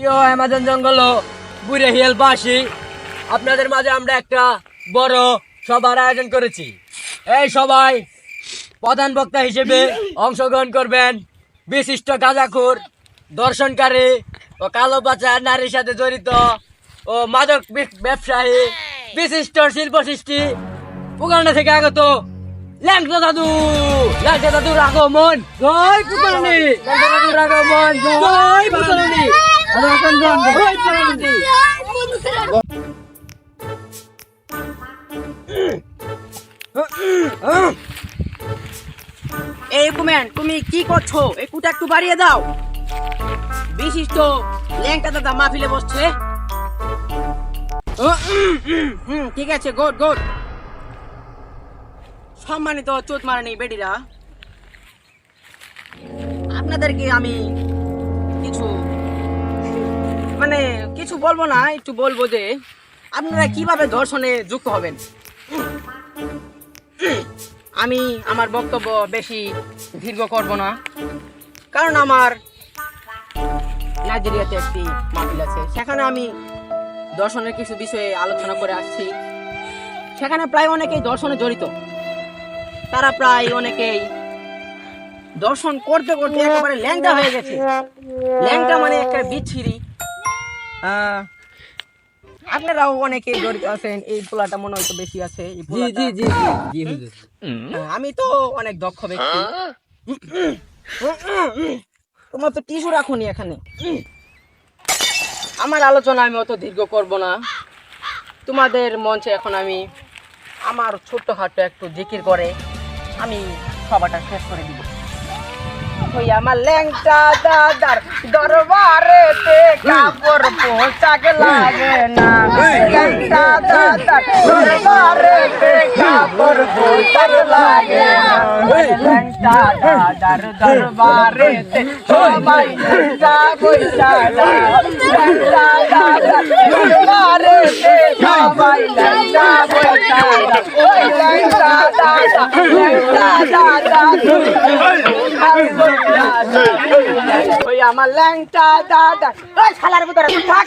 প্রিয় অ্যামাজন জঙ্গল বুড়ে হিয়ালবাসী আপনাদের মাঝে আমরা একটা বড় সভার আয়োজন করেছি। এই সবাই প্রধান বক্তা হিসেবে অংশগ্রহণ করবেন বিশিষ্ট গাঁজাখোর দর্শনকারী ও কালো বাচ্চা নারীর সাথে জড়িত ও মাদক ব্যবসায়ী বিশিষ্ট শিল্প সৃষ্টি। উগান্ডা থেকে আগত ল্যাংটা দাদু ল্যাংটা দাদুর আগমন। জয় পুতানি ল্যাংটা দাদুর আগমন। জয় এই কুমেন তুমি কি করছ? এই কুটা একটু বাড়িয়ে দাও। বিশিষ্ট ল্যাংটা দাদা মাহফিলে বসছে। ঠিক আছে গুড গুড সম্মানিত চোট মারানি বেডিরা, আপনাদেরকে আমি কিছু মানে কিছু বলব না, একটু বলব যে আপনারা কীভাবে ধর্ষণে যুক্ত হবেন? আমি, আমার বক্তব্য বেশি দীর্ঘ করব না, কারণ আমার নাইজেরিয়াতে একটি মাহফিল আছে। সেখানে আমি দর্শনের কিছু বিষয়ে আলোচনা করে আসছি। সেখানে প্রায় অনেকেই দর্শনে জড়িত। তারা প্রায় অনেকেই দর্শন করতে করতে একেবারে ল্যাংটা হয়ে গেছে। ল্যাংটা মানে একটা বিচ্ছিরি আপনারাও অনেকেই জড়িত আছেন। এই পোলাটা মনে হয়তো বেশি আছে। জি জি জি জি জি হুজুর হ্যাঁ, আমি তো অনেক দক্ষ ব্যক্তি। তোমার তো টিস্যু রাখুনি এখানে। আমার আলোচনা আমি অত দীর্ঘ করব না। তোমাদের মঞ্চে এখন আমি আমার ছোট্ট হাটটা একটু জিকির করে আমি সবাটা শেষ করে দিব। ওই আমার ল্যাংটা দাদার দরবারে কাপড় পোশাক লাগে না। ল্যাংটা দাদার দরবারে কাপড় পোশাক লাগে না। ল্যাংটা দাদার দরবারে সবাই ল্যাংটা বৈশা ল্যাংটা ওই আমার ল্যাংটা দাদা ওই শালার ভিতরে থাক।